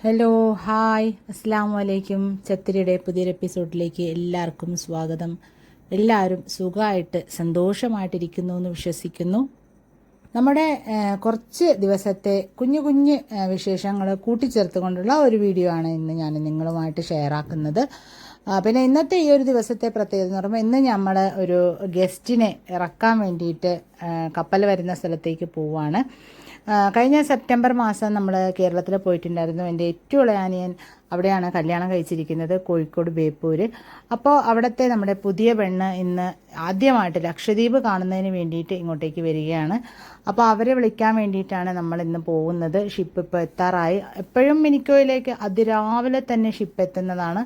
Hello hi അസ്സാം വലൈക്കും ചത്തിരിയുടെ പുതിയൊരു എപ്പിസോഡിലേക്ക് എല്ലാവർക്കും സ്വാഗതം. എല്ലാവരും സുഖമായിട്ട് സന്തോഷമായിട്ടിരിക്കുന്നു എന്ന് വിശ്വസിക്കുന്നു. നമ്മുടെ കുറച്ച് ദിവസത്തെ കുഞ്ഞു കുഞ്ഞ് വിശേഷങ്ങൾ കൂട്ടിച്ചേർത്തുകൊണ്ടുള്ള ഒരു വീഡിയോ ആണ് ഇന്ന് ഞാൻ നിങ്ങളുമായിട്ട് ഷെയർ ആക്കുന്നത്. പിന്നെ ഇന്നത്തെ ഈ ഒരു ദിവസത്തെ പ്രത്യേകത എന്ന് പറയുമ്പോൾ ഇന്ന് നമ്മൾ ഒരു ഗസ്റ്റിനെ ഇറക്കാൻ വേണ്ടിയിട്ട് കപ്പൽ വരുന്ന സ്ഥലത്തേക്ക് ആ, കഴിഞ്ഞ സെപ്റ്റംബർ മാസം നമ്മൾ കേരളത്തിൽ പോയിട്ടുണ്ടായിരുന്നു. എന്റെ ഏറ്റവും ഇളയ അനിയൻ അവിടെയാണ് കല്യാണം കഴിച്ചിരിക്കുന്നത് കോഴിക്കോട് ബേപ്പൂർ അപ്പോൾ അവിടുത്തെ നമ്മുടെ പുതിയ പെണ്ണ് ഇന്ന് ആദ്യമായിട്ട് ലക്ഷദ്വീപ് കാണുന്നതിന് വേണ്ടിയിട്ട് ഇങ്ങോട്ടേക്ക് വരികയാണ്. അപ്പോൾ അവരെ വിളിക്കാൻ വേണ്ടിയിട്ടാണ് നമ്മൾ ഇന്ന് പോകുന്നത്. ഷിപ്പ് ഇപ്പോൾ എത്താറായി. എപ്പോഴും മിനിക്കോയിലേക്ക് അതിരാവിലെ തന്നെ ഷിപ്പ് എത്തുന്നതാണ്.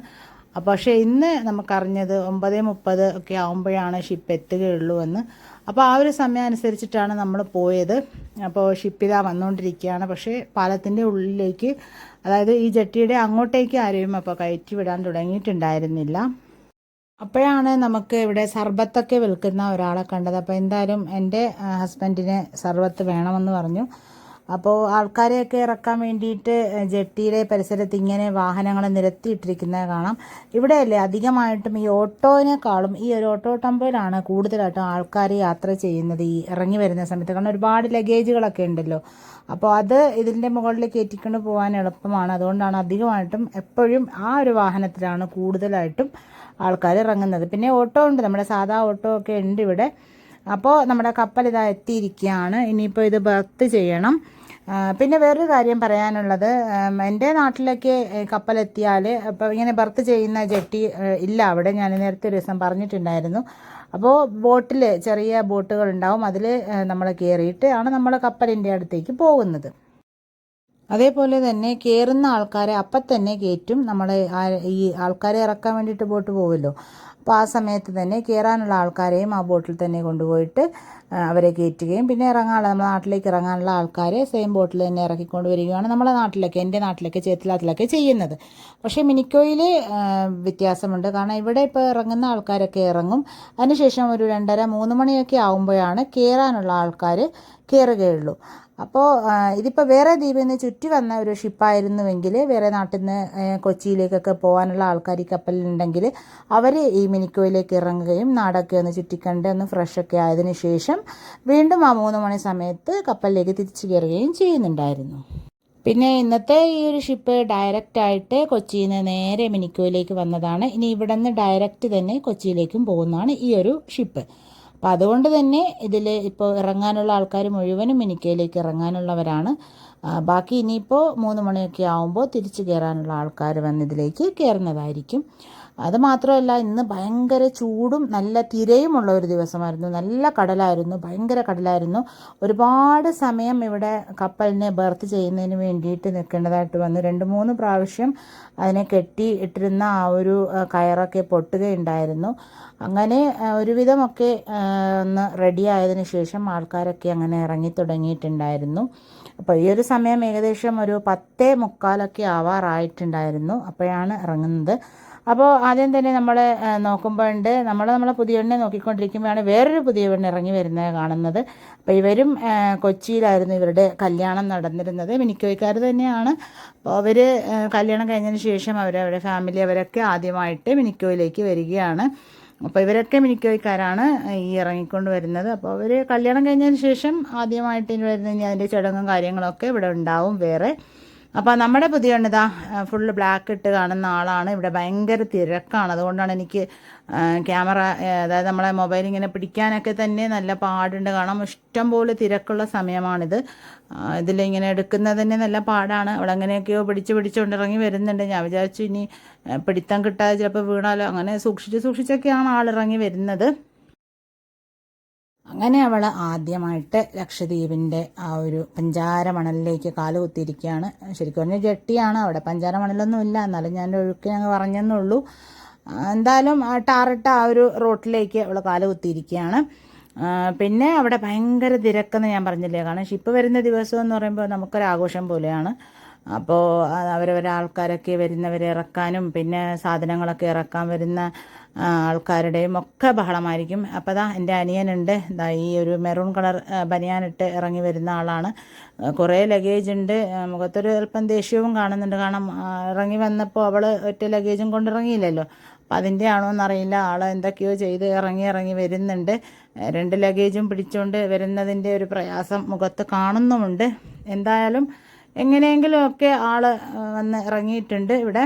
പക്ഷേ ഇന്ന് നമുക്കറിഞ്ഞത് ഒമ്പത് മുപ്പത് ഒക്കെ ആകുമ്പോഴാണ് ഷിപ്പ് എത്തുകയുള്ളൂ എന്ന്. അപ്പോൾ ആ ഒരു സമയം അനുസരിച്ചിട്ടാണ് നമ്മൾ പോയത്. അപ്പോൾ ഷിപ്പ് ഇതാ വന്നുകൊണ്ടിരിക്കുകയാണ് പക്ഷേ പാലത്തിന്റെ ഉള്ളിലേക്ക് അതായത് ഈ ജെട്ടിയുടെ അങ്ങോട്ടേക്ക് ആരെയും അപ്പോൾ കയറ്റി വിടാൻ തുടങ്ങിയിട്ടുണ്ടായിരുന്നില്ല. അപ്പോഴാണ് നമുക്ക് ഇവിടെ സർബത്തൊക്കെ വിൽക്കുന്ന ഒരാളെ കണ്ടത്. അപ്പോൾ എന്തായാലും എന്റെ ഹസ്ബൻഡിന് സർബത്ത് വേണമെന്ന് പറഞ്ഞു. അപ്പോൾ ആൾക്കാരെയൊക്കെ ഇറക്കാൻ വേണ്ടിയിട്ട് ജെട്ടിയുടെ പരിസരത്ത് ഇങ്ങനെ വാഹനങ്ങൾ നിരത്തിയിട്ടിരിക്കുന്നത് കാണാം. ഇവിടെയല്ലേ അധികമായിട്ടും ഈ ഓട്ടോവിനേക്കാളും ഈ ഒരു ഓട്ടോ ടെമ്പോയിലാണ് കൂടുതലായിട്ടും ആൾക്കാർ യാത്ര ചെയ്യുന്നത് ഈ ഇറങ്ങി വരുന്ന സമയത്ത്. കാരണം ഒരുപാട് ലഗേജുകളൊക്കെ ഉണ്ടല്ലോ. അപ്പോൾ അത് ഇതിന്റെ മുകളിൽ കയറ്റിക്കൊണ്ട് പോകാൻ എളുപ്പമാണ്. അതുകൊണ്ടാണ് അധികമായിട്ടും എപ്പോഴും ആ ഒരു വാഹനത്തിലാണ് കൂടുതലായിട്ടും ആൾക്കാർ ഇറങ്ങുന്നത്. പിന്നെ ഓട്ടോ ഉണ്ട്. നമ്മുടെ സാധാ ഓട്ടോ ഒക്കെ ഉണ്ട് ഇവിടെ. അപ്പോൾ നമ്മുടെ കപ്പൽ ഇതാ എത്തിയിരിക്കുകയാണ്. ഇനിയിപ്പോൾ ഇത് ബർത്ത് ചെയ്യണം. പിന്നെ വേറൊരു കാര്യം പറയാനുള്ളത്. എന്റെ നാട്ടിലൊക്കെ കപ്പലെത്തിയാൽ അപ്പോൾ ഇങ്ങനെ ബർത്ത് ചെയ്യുന്ന ജെട്ടി ഇല്ല. അവിടെ ഞാൻ നേരത്തെ ഒരു ദിവസം പറഞ്ഞിട്ടുണ്ടായിരുന്നു. അപ്പോൾ ബോട്ടിൽ ചെറിയ ബോട്ടുകൾ ഉണ്ടാവും അതിൽ നമ്മൾ കയറിയിട്ട് ആണ് നമ്മൾ കപ്പലിന്റെ അടുത്തേക്ക് പോകുന്നത്. അതേപോലെ തന്നെ കയറുന്ന ആൾക്കാരെ അപ്പം തന്നെ കയറ്റും നമ്മൾ ഈ ആൾക്കാരെ ഇറക്കാൻ വേണ്ടിയിട്ട് ബോട്ട് പോകുമല്ലോ അപ്പോൾ ആ സമയത്ത് തന്നെ കയറാനുള്ള ആൾക്കാരെയും ആ ബോട്ടിൽ തന്നെ കൊണ്ടുപോയിട്ട് അവരെ കയറ്റുകയും പിന്നെ ഇറങ്ങാനുള്ള നമ്മുടെ നാട്ടിലേക്ക് ഇറങ്ങാനുള്ള ആൾക്കാരെ സെയിം ബോട്ടിൽ തന്നെ ഇറക്കിക്കൊണ്ട് വരികയാണ് നമ്മുടെ നാട്ടിലൊക്കെ എന്റെ നാട്ടിലൊക്കെ ചേത്തിലാത്തിലൊക്കെ ചെയ്യുന്നത്. പക്ഷേ മിനിക്കോയിൽ വ്യത്യാസമുണ്ട്. കാരണം ഇവിടെ ഇപ്പോൾ ഇറങ്ങുന്ന ആൾക്കാരൊക്കെ ഇറങ്ങും. അതിനുശേഷം ഒരു രണ്ടര മൂന്ന് മണിയൊക്കെ ആകുമ്പോഴാണ് കയറാനുള്ള ആൾക്കാർ കയറുകയുള്ളൂ. അപ്പോൾ ഇതിപ്പോൾ വേറെ ദ്വീപിൽ നിന്ന് ചുറ്റി വന്ന ഒരു ഷിപ്പായിരുന്നുവെങ്കിൽ വേറെ നാട്ടിൽ നിന്ന് കൊച്ചിയിലേക്കൊക്കെ പോകാനുള്ള ആൾക്കാർ ഈ കപ്പലിലുണ്ടെങ്കിൽ അവർ ഈ മിനിക്കോയിലേക്ക് ഇറങ്ങുകയും നാടൊക്കെ ഒന്ന് ചുറ്റിക്കണ്ട് ഒന്ന് ഫ്രഷൊക്കെ ആയതിനു ശേഷം വീണ്ടും ആ മൂന്ന് മണി സമയത്ത് കപ്പലിലേക്ക് തിരിച്ചു കയറുകയും ചെയ്യുന്നുണ്ടായിരുന്നു. പിന്നെ ഇന്നത്തെ ഈ ഒരു ഷിപ്പ് ഡയറക്റ്റ് ആയിട്ട് കൊച്ചിയിൽ നിന്ന് നേരെ മിനിക്കോയിലേക്ക് വന്നതാണ്. ഇനി ഇവിടെ നിന്ന് ഡയറക്റ്റ് തന്നെ കൊച്ചിയിലേക്കും പോകുന്നതാണ് ഈ ഒരു ഷിപ്പ് അപ്പം അതുകൊണ്ട് തന്നെ ഇതിൽ ഇപ്പോൾ ഇറങ്ങാനുള്ള ആൾക്കാർ മുഴുവനും മിനിക്കോയിലേക്ക് ഇറങ്ങാനുള്ളവരാണ്. ബാക്കി ഇനിയിപ്പോൾ മൂന്ന് മണിയൊക്കെ ആകുമ്പോൾ തിരിച്ചു കയറാനുള്ള ആൾക്കാർ വന്ന് ഇതിലേക്ക് കയറുന്നതായിരിക്കും. അത് മാത്രമല്ല ഇന്ന് ഭയങ്കര ചൂടും നല്ല തിരയുമുള്ള ഒരു ദിവസമായിരുന്നു. നല്ല കടലായിരുന്നു ഭയങ്കര കടലായിരുന്നു. ഒരുപാട് സമയം ഇവിടെ കപ്പലിനെ ബർത്ത് ചെയ്യുന്നതിന് വേണ്ടിയിട്ട് നിൽക്കേണ്ടതായിട്ട് വന്നു. രണ്ട് മൂന്ന് പ്രാവശ്യം അതിനെ കെട്ടി ഇട്ടിരുന്ന ആ ഒരു കയറൊക്കെ പൊട്ടുകയുണ്ടായിരുന്നു. അങ്ങനെ ഒരുവിധമൊക്കെ ഒന്ന് റെഡി ആയതിനു ശേഷം ആൾക്കാരൊക്കെ അങ്ങനെ ഇറങ്ങി തുടങ്ങിയിട്ടുണ്ടായിരുന്നു. അപ്പോൾ ഈ ഒരു സമയം ഏകദേശം ഒരു പത്തേ മുക്കാലൊക്കെ ആവാറായിട്ടുണ്ടായിരുന്നു. അപ്പോഴാണ് ഇറങ്ങുന്നത്. അപ്പോൾ ആദ്യം തന്നെ നമ്മൾ നോക്കുമ്പോഴുണ്ട് നമ്മൾ നമ്മളെ പുതിയ എണ്ണ നോക്കിക്കൊണ്ടിരിക്കുമ്പോഴാണ് വേറൊരു പുതിയ എണ്ണ ഇറങ്ങി വരുന്നത് കാണുന്നത്. അപ്പോൾ ഇവരും കൊച്ചിയിലായിരുന്നു ഇവരുടെ കല്യാണം നടന്നിരുന്നത്. മിനിക്കോയ്ക്കാർ തന്നെയാണ്. അപ്പോൾ അവർ കല്യാണം കഴിഞ്ഞതിന് ശേഷം അവരവരുടെ ഫാമിലി അവരൊക്കെ ആദ്യമായിട്ട് മിനിക്കോയിലേക്ക് വരികയാണ്. അപ്പോൾ ഇവരൊക്കെ മിനിക്കോയ്ക്കാരാണ് ഈ ഇറങ്ങിക്കൊണ്ട് വരുന്നത്. അപ്പോൾ അവർ കല്യാണം കഴിഞ്ഞതിന് ശേഷം ആദ്യമായിട്ട് ഇനി വരുന്ന ഇനി അതിന്റെ ചടങ്ങും കാര്യങ്ങളൊക്കെ ഇവിടെ ഉണ്ടാവും വേറെ. അപ്പോൾ നമ്മുടെ പുതിയ ഇതാ ഫുള്ള് ബ്ലാക്ക് ഇട്ട് കാണുന്ന ആളാണ്. ഇവിടെ ഭയങ്കര തിരക്കാണ്. അതുകൊണ്ടാണ് എനിക്ക് ക്യാമറ അതായത് നമ്മളെ മൊബൈൽ ഇങ്ങനെ പിടിക്കാനൊക്കെ തന്നെ നല്ല പാടുണ്ട്. കാരണം ഇഷ്ടം പോലെ തിരക്കുള്ള സമയമാണിത്. ഇതിലിങ്ങനെ എടുക്കുന്നത് തന്നെ നല്ല പാടാണ്. അവിടെ അങ്ങനെയൊക്കെയോ പിടിച്ച് പിടിച്ചുകൊണ്ടിറങ്ങി വരുന്നുണ്ട്. ഞാൻ വിചാരിച്ചു ഇനി പിടിത്തം കിട്ടാതെ ചിലപ്പോൾ വീണാലോ. അങ്ങനെ സൂക്ഷിച്ച് സൂക്ഷിച്ചൊക്കെയാണ് ആളിറങ്ങി വരുന്നത്. അങ്ങനെ അവൾ ആദ്യമായിട്ട് ലക്ഷദ്വീപിന്റെ ആ ഒരു പഞ്ചാര മണലിലേക്ക് കാൽ കുത്തിയിരിക്കുകയാണ്. ശരിക്കും പറഞ്ഞാൽ ജെട്ടിയാണ് അവിടെ. പഞ്ചാര മണലൊന്നും ഇല്ല എന്നാലും ഞാൻ ഒഴുക്കി ഞങ്ങൾ പറഞ്ഞെന്നുള്ളൂ. എന്തായാലും ആ ടാറിട്ട ആ ഒരു റോട്ടിലേക്ക് അവൾ കാൽ കുത്തിയിരിക്കുകയാണ്. പിന്നെ അവിടെ ഭയങ്കര തിരക്കെന്ന് ഞാൻ പറഞ്ഞില്ലേ? കാരണം ഷിപ്പ് വരുന്ന ദിവസം എന്ന് പറയുമ്പോൾ നമുക്കൊരു ആഘോഷം പോലെയാണ്. അപ്പോൾ അവരവരെ ആൾക്കാരൊക്കെ വരുന്നവരെ ഇറക്കാനും പിന്നെ സാധനങ്ങളൊക്കെ ഇറക്കാൻ വരുന്ന ആൾക്കാരുടെയും ഒക്കെ ബഹളമായിരിക്കും. അപ്പോൾ ദാ എന്റെ അനിയനുണ്ട്. ദാ ഈ ഒരു മെറൂൺ കളർ ബനിയാനിട്ട് ഇറങ്ങി വരുന്ന ആളാണ്. കുറേ ലഗേജ് ഉണ്ട്. മുഖത്തൊരു അല്പം ദേഷ്യവും കാണുന്നുണ്ട്. കാരണം ഇറങ്ങി വന്നപ്പോൾ അവൾ ഒറ്റ ലഗേജും കൊണ്ടിറങ്ങിയില്ലല്ലോ അപ്പം അതിന്റെ ആണോ എന്നറിയില്ല. ആൾ എന്തൊക്കെയോ ചെയ്ത് ഇറങ്ങി ഇറങ്ങി വരുന്നുണ്ട്. രണ്ട് ലഗേജും പിടിച്ചുകൊണ്ട് വരുന്നതിന്റെ ഒരു പ്രയാസം മുഖത്ത് കാണുന്നുമുണ്ട്. എന്തായാലും എങ്ങനെയെങ്കിലുമൊക്കെ ആൾ വന്ന് ഇറങ്ങിയിട്ടുണ്ട് ഇവിടെ.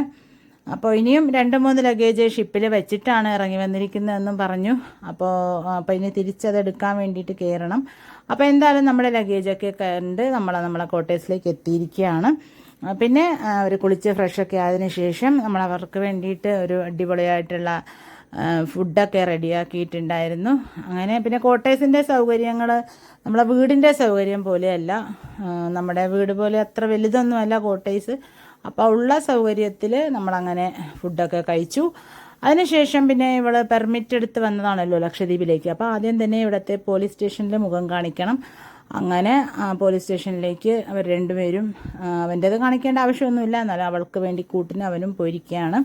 അപ്പോൾ ഇനിയും രണ്ട് മൂന്ന് ലഗേജ് ഷിപ്പിൽ വെച്ചിട്ടാണ് ഇറങ്ങി വന്നിരിക്കുന്നതെന്നും പറഞ്ഞു. അപ്പോൾ അപ്പോൾ ഇനി തിരിച്ചത് എടുക്കാൻ വേണ്ടിയിട്ട് കയറണം. അപ്പോൾ എന്തായാലും നമ്മുടെ ലഗേജൊക്കെ കണ്ട് നമ്മൾ നമ്മളെ കോട്ടേഴ്സിലേക്ക് എത്തിയിരിക്കുകയാണ്. പിന്നെ ഒരു കുളിച്ച് ഫ്രഷൊക്കെ ആയതിനു ശേഷം നമ്മൾ അവർക്ക് വേണ്ടിയിട്ട് ഒരു അടിപൊളിയായിട്ടുള്ള ഫുഡൊക്കെ റെഡിയാക്കിയിട്ടുണ്ടായിരുന്നു. അങ്ങനെ പിന്നെ കോട്ടേഴ്സിന്റെ സൗകര്യങ്ങൾ നമ്മളെ വീടിന്റെ സൗകര്യം പോലെയല്ല. നമ്മുടെ വീട് പോലെ അത്ര വലുതൊന്നുമല്ല കോട്ടേഴ്സ് അപ്പോൾ ഉള്ള സൗകര്യത്തിൽ നമ്മളങ്ങനെ ഫുഡൊക്കെ കഴിച്ചു. അതിനുശേഷം പിന്നെ ഇവൾ പെർമിറ്റ് എടുത്ത് വന്നതാണല്ലോ ലക്ഷദ്വീപിലേക്ക്. അപ്പോൾ ആദ്യം തന്നെ ഇവിടുത്തെ പോലീസ് സ്റ്റേഷനിൽ മുഖം കാണിക്കണം. അങ്ങനെ പോലീസ് സ്റ്റേഷനിലേക്ക് അവർ രണ്ടുപേരും അവന്റേത് കാണിക്കേണ്ട ആവശ്യമൊന്നുമില്ല. എന്നാലും അവൾക്ക് വേണ്ടി കൂട്ടിന് അവനും പോയിരിക്കുകയാണ്.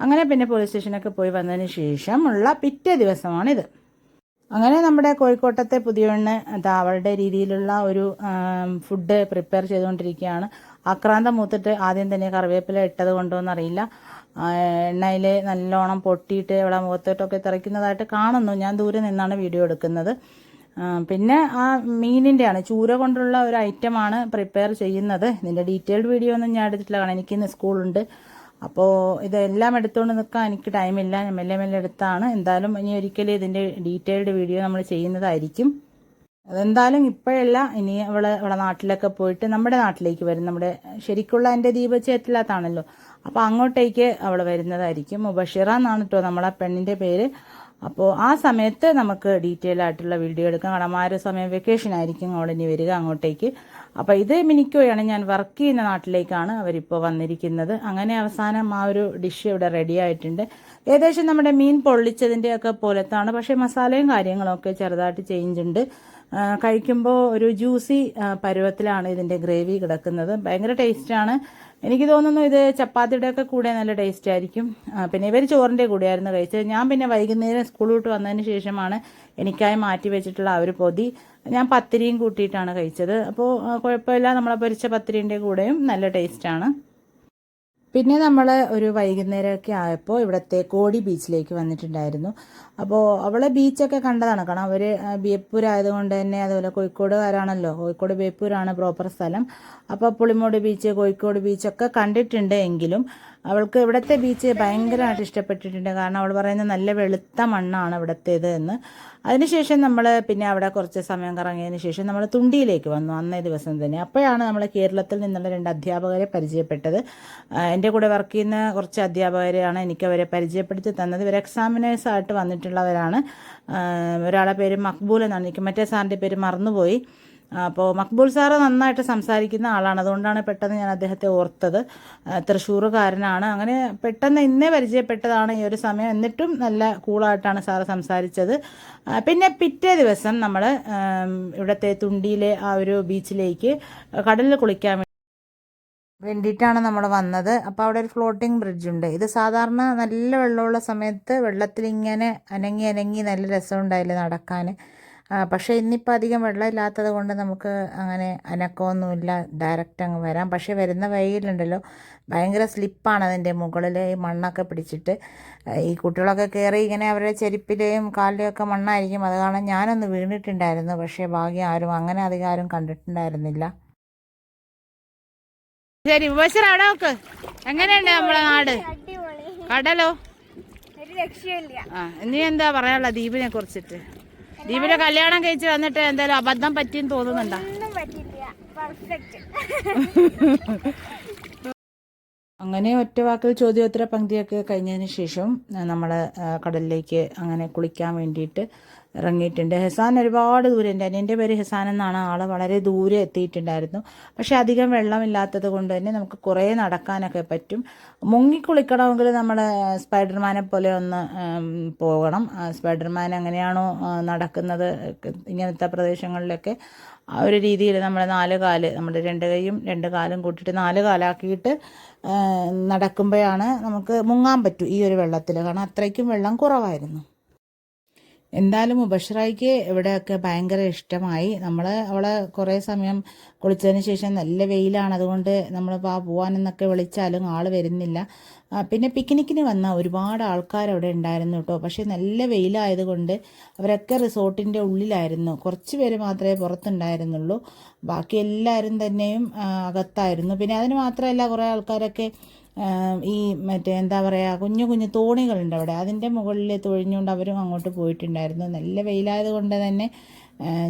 അങ്ങനെ പിന്നെ പോലീസ് സ്റ്റേഷനൊക്കെ പോയി വന്നതിന് ശേഷം ഉള്ള പിറ്റേ ദിവസമാണിത്. അങ്ങനെ നമ്മുടെ കോഴിക്കോട്ടത്തെ പുതിയ അവളുടെ രീതിയിലുള്ള ഒരു ഫുഡ് പ്രിപ്പയർ ചെയ്തുകൊണ്ടിരിക്കുകയാണ്. ആക്രാന്തം മൂത്തിട്ട് ആദ്യം തന്നെ കറിവേപ്പില ഇട്ടത് കൊണ്ടോന്നറിയില്ല എണ്ണയിൽ നല്ലോണം പൊട്ടിയിട്ട് ഇവിടെ മുഖത്തോട്ടൊക്കെ തെറിക്കുന്നതായിട്ട് കാണുന്നു. ഞാൻ ദൂരെ നിന്നാണ് വീഡിയോ എടുക്കുന്നത്. പിന്നെ ആ മീനിന്റെയാണ് ചൂര കൊണ്ടുള്ള ഒരു ഐറ്റമാണ് പ്രിപ്പയർ ചെയ്യുന്നത്. ഇതിന്റെ ഡീറ്റെയിൽഡ് വീഡിയോ ഒന്നും ഞാൻ എടുത്തിട്ടില്ല. കാരണം എനിക്കിന്ന് സ്കൂളുണ്ട്. അപ്പോൾ ഇതെല്ലാം എടുത്തുകൊണ്ട് നിൽക്കാൻ എനിക്ക് ടൈമില്ല. ഞാൻ മെല്ലെ മെല്ലെ എടുത്താണ്. എന്തായാലും ഇനി ഒരിക്കലും ഇതിന്റെ ഡീറ്റെയിൽഡ് വീഡിയോ നമ്മൾ ചെയ്യുന്നതായിരിക്കും. അതെന്തായാലും ഇപ്പോഴല്ല ഇനി അവളെ അവളെ നാട്ടിലൊക്കെ പോയിട്ട് നമ്മുടെ നാട്ടിലേക്ക് വരും. നമ്മുടെ ശരിക്കുള്ള എന്റെ ദീപചേറ്റിലാത്താണല്ലോ അപ്പോൾ അങ്ങോട്ടേക്ക് അവൾ വരുന്നതായിരിക്കും. മുബഷിറ എന്നാണ് കേട്ടോ നമ്മളെ പെണ്ണിന്റെ പേര്. അപ്പോൾ ആ സമയത്ത് നമുക്ക് ഡീറ്റെയിൽ ആയിട്ടുള്ള വീഡിയോ എടുക്കാം. ഒരു സമയം വെക്കേഷൻ ആയിരിക്കും അവൾ ഇനി വരിക അങ്ങോട്ടേക്ക്. അപ്പോൾ ഇത് മിനിക്കോയാണ് ഞാൻ വർക്ക് ചെയ്യുന്ന നാട്ടിലേക്കാണ് അവരിപ്പോൾ വന്നിരിക്കുന്നത്. അങ്ങനെ അവസാനം ആ ഒരു ഡിഷ് ഇവിടെ റെഡി ആയിട്ടുണ്ട്. ഏകദേശം നമ്മുടെ മീൻ പൊള്ളിച്ചതിന്റെയൊക്കെ പോലത്താണ്. പക്ഷേ മസാലയും കാര്യങ്ങളൊക്കെ ചെറുതായിട്ട് ചേഞ്ച് ഉണ്ട്. കഴിക്കുമ്പോൾ ഒരു ജ്യൂസി പരുവത്തിലാണ് ഇതിന്റെ ഗ്രേവി കിടക്കുന്നത്. ഭയങ്കര ടേസ്റ്റാണ്. എനിക്ക് തോന്നുന്നു ഇത് ചപ്പാത്തിയുടെ ഒക്കെ കൂടെ നല്ല ടേസ്റ്റ് ആയിരിക്കും. പിന്നെ ഇവർ ചോറിന്റെ കൂടെയായിരുന്നു കഴിച്ചത്. ഞാൻ പിന്നെ വൈകുന്നേരം സ്കൂൾ വിട്ട് വന്നതിന് ശേഷമാണ് എനിക്കായി മാറ്റി വെച്ചിട്ടുള്ള ആ ഒരു പൊതി. ഞാൻ പത്തിരിയും കൂട്ടിയിട്ടാണ് കഴിച്ചത്. അപ്പോൾ കുഴപ്പമില്ല. നമ്മളെ പൊരിച്ച പത്തിരിന്റെ കൂടെയും നല്ല ടേസ്റ്റാണ്. പിന്നെ നമ്മൾ ഒരു വൈകുന്നേരമൊക്കെ ആയപ്പോൾ ഇവിടുത്തെ കോടി ബീച്ചിലേക്ക് വന്നിട്ടുണ്ടായിരുന്നു. അപ്പോൾ അവളെ ബീച്ചൊക്കെ കണ്ടതാണ്. കാരണം അവർ ബേപ്പൂർ ആയതുകൊണ്ട് തന്നെ അതുപോലെ കോഴിക്കോടുകാരാണല്ലോ. കോഴിക്കോട് ബേപ്പൂരാണ് പ്രോപ്പർ സ്ഥലം. അപ്പോൾ പുളിമൂട് ബീച്ച് കോഴിക്കോട് ബീച്ചൊക്കെ കണ്ടിട്ടുണ്ട് എങ്കിലും അവൾക്ക് ഇവിടുത്തെ ബീച്ച് ഭയങ്കരമായിട്ട് ഇഷ്ടപ്പെട്ടിട്ടുണ്ട്. കാരണം അവൾ പറയുന്നത് നല്ല വെളുത്ത മണ്ണാണ് ഇവിടുത്തേത് എന്ന്. അതിനുശേഷം നമ്മൾ പിന്നെ അവിടെ കുറച്ച് സമയം കറങ്ങിയതിന് ശേഷം നമ്മൾ തുണ്ടിയിലേക്ക് വന്നു അന്നേ ദിവസം തന്നെ. അപ്പോഴാണ് നമ്മൾ കേരളത്തിൽ നിന്നുള്ള രണ്ട് അധ്യാപകരെ പരിചയപ്പെട്ടത്. എന്റെ കൂടെ വർക്ക് ചെയ്യുന്ന കുറച്ച് അധ്യാപകരെയാണ് എനിക്ക് അവരെ പരിചയപ്പെടുത്തി തന്നത്. ഇവർ എക്സാമിനേഴ്സ് ആയിട്ട് വന്നിട്ടുള്ളവരാണ്. ഒരാളെ പേര് മക്ബൂൽ എന്നാണ് എനിക്ക് മറ്റേ സാറിന്റെ പേര് മറന്നുപോയി. അപ്പോൾ മക്ബൂൽ സാറ് നന്നായിട്ട് സംസാരിക്കുന്ന ആളാണ്. അതുകൊണ്ടാണ് പെട്ടെന്ന് ഞാൻ അദ്ദേഹത്തെ ഓർത്തത്. തൃശ്ശൂറുകാരനാണ് അങ്ങനെ പെട്ടെന്ന് ഇന്നേ പരിചയപ്പെട്ടതാണ് ഈ ഒരു സമയം. എന്നിട്ടും നല്ല കൂളായിട്ടാണ് സാറ് സംസാരിച്ചത്. പിന്നെ പിറ്റേ ദിവസം നമ്മൾ ഇവിടുത്തെ തുണ്ടിയിലെ ആ ഒരു ബീച്ചിലേക്ക് കടലിൽ കുളിക്കാൻ വേണ്ടി വേണ്ടിയിട്ടാണ് നമ്മൾ വന്നത്. അപ്പോൾ അവിടെ ഒരു ഫ്ലോട്ടിംഗ് ബ്രിഡ്ജ് ഉണ്ട്. ഇത് സാധാരണ നല്ല വെള്ളമുള്ള സമയത്ത് വെള്ളത്തിൽ ഇങ്ങനെ അനങ്ങി അനങ്ങി നല്ല രസമുണ്ടായില്ല നടക്കാൻ പക്ഷേ ഇന്നിപ്പോൾ അധികം വെള്ളമില്ലാത്തത് കൊണ്ട് നമുക്ക് അങ്ങനെ അനക്കമൊന്നുമില്ല ഡയറക്റ്റ് അങ്ങ് വരാം. പക്ഷേ വരുന്ന വഴിയിലുണ്ടല്ലോ ഭയങ്കര സ്ലിപ്പാണ് അതിന്റെ മുകളിൽ ഈ മണ്ണൊക്കെ പിടിച്ചിട്ട്. ഈ കുട്ടികളൊക്കെ കയറി ഇങ്ങനെ അവരുടെ ചെരുപ്പിലെയും കാലിലെയും ഒക്കെ മണ്ണായിരിക്കും. അത് കാരണം ഞാനൊന്ന് വീണിട്ടുണ്ടായിരുന്നു പക്ഷേ ഭാഗ്യം ആരും അങ്ങനെ അധികം ആരും കണ്ടിട്ടുണ്ടായിരുന്നില്ല. ശരി ബഷീർ അവിടെ നോക്ക്. എങ്ങനെയുണ്ട് നമ്മളെ നാട്? കടലോ? ആ ഇനി എന്താ പറയാനുള്ള ദ്വീപിനെ കുറിച്ചിട്ട്? ദ്വീപിലെ കല്യാണം കഴിച്ച് വന്നിട്ട് എന്തായാലും അബദ്ധം പറ്റിയെന്ന് തോന്നുന്നുണ്ടോ? ഒന്നും പറ്റില്ല പെർഫെക്റ്റ് അങ്ങനെ ഒറ്റ വാക്കിൽ ചോദ്യോത്തര പങ്ക്തിയൊക്കെ കഴിഞ്ഞതിന് ശേഷം നമ്മൾ കടലിലേക്ക് അങ്ങനെ കുളിക്കാൻ വേണ്ടിയിട്ട് ഇറങ്ങിയിട്ടുണ്ട്. ഹെസാൻ ഒരുപാട് ദൂരം എന്റെ അനിയന്റെ പേര് ഹെസാൻ എന്നാണ്. ആൾ വളരെ ദൂരെ എത്തിയിട്ടുണ്ടായിരുന്നു. പക്ഷേ അധികം വെള്ളമില്ലാത്തത് കൊണ്ട് തന്നെ നമുക്ക് കുറേ നടക്കാനൊക്കെ പറ്റും. മുങ്ങി കുളിക്കണമെങ്കിൽ നമ്മൾ സ്പൈഡർമാനെ പോലെ ഒന്ന് പോകണം. സ്പൈഡർമാൻ എങ്ങനെയാണോ നടക്കുന്നത് ഇങ്ങനത്തെ പ്രദേശങ്ങളിലൊക്കെ ആ ഒരു രീതിയിൽ നമ്മൾ നാല് കാൽ നമ്മുടെ രണ്ട് കൈയും രണ്ട് കാലും കൂട്ടിയിട്ട് നാല് കാലാക്കിയിട്ട് നടക്കുമ്പോഴാണ് നമുക്ക് മുങ്ങാൻ പറ്റൂ ഈ ഒരു വെള്ളത്തിൽ കാരണം അത്രയ്ക്കും വെള്ളം കുറവായിരുന്നു. എന്തായാലും മുബഷറായിക്ക് ഇവിടെയൊക്കെ ഭയങ്കര ഇഷ്ടമായി. നമ്മൾ അവളെ കുറേ സമയം കുളിച്ചതിന് ശേഷം നല്ല വെയിലാണ്. അതുകൊണ്ട് നമ്മൾ ആ പോവാനെന്നൊക്കെ വിളിച്ചാലും ആൾ വരുന്നില്ല. പിന്നെ പിക്നിക്കിന് വന്ന ഒരുപാട് ആൾക്കാർ അവിടെ ഉണ്ടായിരുന്നു കേട്ടോ. പക്ഷേ നല്ല വെയിലായതുകൊണ്ട് അവരൊക്കെ റിസോർട്ടിന്റെ ഉള്ളിലായിരുന്നു. കുറച്ച് പേര് മാത്രമേ പുറത്തുണ്ടായിരുന്നുള്ളൂ. ബാക്കി എല്ലാവരും തന്നെയും അകത്തായിരുന്നു. പിന്നെ അതിന് മാത്രമല്ല കുറേ ആൾക്കാരൊക്കെ ഈ മറ്റേ എന്താ പറയുക കുഞ്ഞു കുഞ്ഞു തോണികളുണ്ട് അവിടെ. അതിന്റെ മുകളിൽ തൊഴിഞ്ഞുകൊണ്ട് അവരും അങ്ങോട്ട് പോയിട്ടുണ്ടായിരുന്നു. നല്ല വെയിലായതുകൊണ്ട് തന്നെ